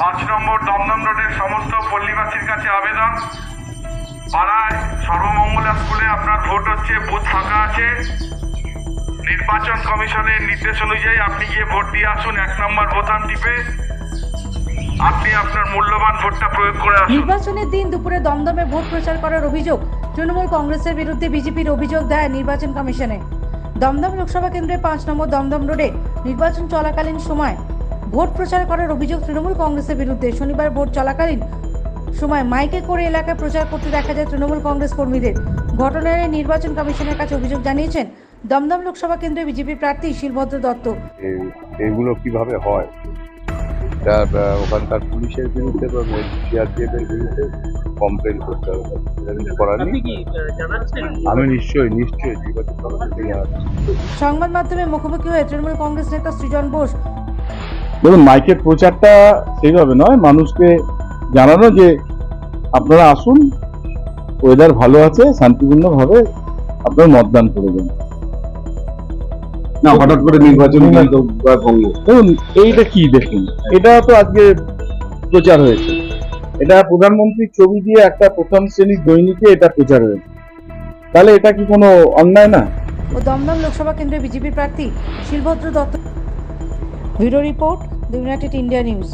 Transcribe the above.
পাঁচ নম্বর দমদম রোডের সমস্ত পল্লীবাসীর কাছে আবেদন। পাড়ায় সর্বমঙ্গলা স্কুলে আপনার ভোট হচ্ছে, বুথ ফাঁকা আছে। নির্বাচন কমিশনের নির্দেশ অনুযায়ী আপনি গিয়ে ভোট দিয়ে আসুন, এক নম্বর বোতাম টিপে। আপনি আপনার মূল্যবান ভোটটা প্রয়োগ করে নির্বাচনের দিন দুপুরে দমদমে ভোট প্রচার করার অভিযোগ তৃণমূল কংগ্রেসের বিরুদ্ধে বিজেপির অভিযোগ দেয় নির্বাচন কমিশনে। দমদম লোকসভা কেন্দ্রে পাঁচ নম্বর দমদম রোডে নির্বাচন চলাকালীন সময় ভোট প্রচার করার অভিযোগ তৃণমূল কংগ্রেসের বিরুদ্ধে। শনিবার ভোট চলাকালীন সময় মাইকে করে এলাকায় প্রচার করতে দেখা যায় তৃণমূল কংগ্রেস কর্মীদের। ঘটনায় নির্বাচন কমিশনের কাছে অভিযোগ জানিয়েছেন দমদম লোকসভা কেন্দ্রে বিজেপি প্রার্থী শিলভদ্র দত্ত। এগুলো কীভাবে হয়? এটা ওখানকার পুলিশের বিরুদ্ধে বা সিআরপিএফ এর বিরুদ্ধে কমপ্লেন করতে হবে। করার আমি নিশ্চয়ই নিশ্চয়ই। সংবাদ মাধ্যমে মুখোমুখি হয়ে তৃণমূল কংগ্রেস নেতা সৃজন বোস দেখুন মাইকের প্রচারটা সেইভাবে নয় মানুষকে জানানো যে আপনারা আসুন ওয়েদার ভালো আছে শান্তিপূর্ণভাবে আপনারা মতদান করে দেন। না হঠাৎ করে নির্বাচন দেখুন এইটা কি দেখুন এটা তো আজকে প্রচার হয়েছে। এটা প্রধানমন্ত্রীর ছবি দিয়ে একটা প্রথম শ্রেণির দৈনিকে এটা প্রচার হয়েছে। তাহলে এটা কি কোনো অন্যায় না? ও দমদম লোকসভা কেন্দ্রে বিজেপির প্রার্থী Shilbhadra Dutta. Bureau report the United India News.